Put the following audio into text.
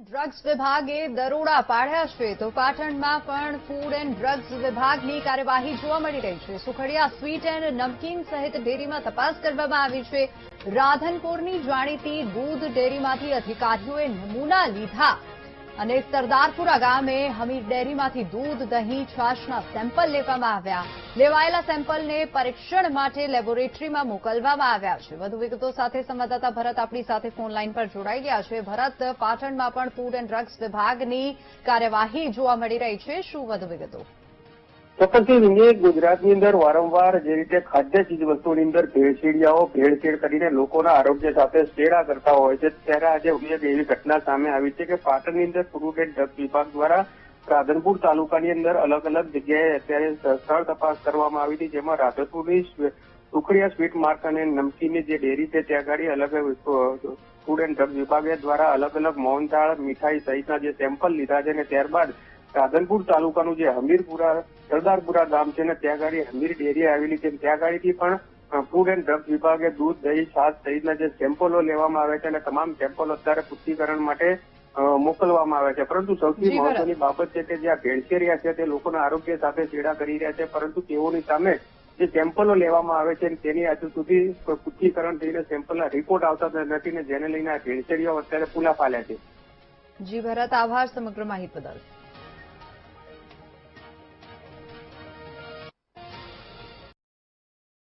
Drugs વિભાગે દરોડા પાડ્યા છે, તો પાટણમાં પણ ફૂડ એન્ડ ડ્રગ્સ વિભાગની કાર્યવાહી જોવા મળી રહી છે. સુખડિયા સ્વીટ એન્ડ નમકીન સહિત ડેરીમાં તપાસ કરવામાં આવી છે. રાધનપુરની જાણીતી દૂધ ડેરીમાંથી અધિકારીઓએ નમૂના લીધા. અને સરદારપુરા ગામે હમીર ડેરીમાંથી દૂધ, દહીં, છાશના સેમ્પલ લેવામાં આવ્યા. લેવાયેલા સેમ્પલને પરીક્ષણ માટે લેબોરેટરીમાં મોકલવામાં આવ્યા છે. વધુ વિગતો સાથે સંવાદદાતા ભરત આપણી સાથે ફોન લાઈન પર જોડાઈ ગયા છે. ભરત, પાટણમાં પણ ફૂડ એન્ડ ડ્રગ્સ વિભાગની કાર્યવાહી જોવા મળી રહી છે. શું વધુ વિગતો? ચોક્કસથી ગુજરાતની અંદર વારંવાર જે રીતે ખાદ્ય ચીજ વસ્તુની અંદર ભેળસેડિયાઓ ભેળસેળ કરીને લોકોના આરોગ્ય સાથે ચેડા કરતા હોય છે, ત્યારે આજે એક એવી ઘટના સામે આવી છે કે પાટણની અંદર ફ્રૂટ એન્ડ વિભાગ દ્વારા રાધનપુર તાલુકાની અંદર અલગ અલગ જગ્યાએ અત્યારે સ્થળ તપાસ કરવામાં આવી હતી, જેમાં રાધનપુરની સુખડિયા સ્વીટ માર્ક અને નમકીની જે ડેરી છે, ત્યાં આગળ અલગ ફૂડ એન્ડ ડ્રગ વિભાગે દ્વારા અલગ અલગ મોહનથાળ, મીઠાઈ સહિતના જે સેમ્પલ લીધા છે અને ત્યારબાદ રાધનપુર તાલુકાનું જે હમીરપુરા સરદારપુરા ગામ છે ને ત્યાં ગાડી હમીર ડેરી આવેલી છે. ત્યાં ગાડીથી પણ ફૂડ એન્ડ ડ્રગ વિભાગે દૂધ દહીં છાસ સહિતના જે સેમ્પલો લેવામાં આવે છે અને તમામ સેમ્પલો અત્યારે પુષ્ટિકરણ માટે મોકલવામાં આવે છે. પરંતુ સૌથી મહત્વની બાબત છે કે જે આ ભેળસેરિયા છે તે લોકોના આરોગ્ય સાથે ચેડા કરી રહ્યા છે પરંતુ તેઓની સામે જે સેમ્પલો લેવામાં આવે છે તેની હજુ સુધી પુષ્ટિકરણ થઈને સેમ્પલના રિપોર્ટ આવતા નથી ને જેને લઈને આ ભેળસેરિયાઓ અત્યારે પુલા ફાલ્યા છે. જી ભરત આભાર સમગ્ર માહિતી બદલ.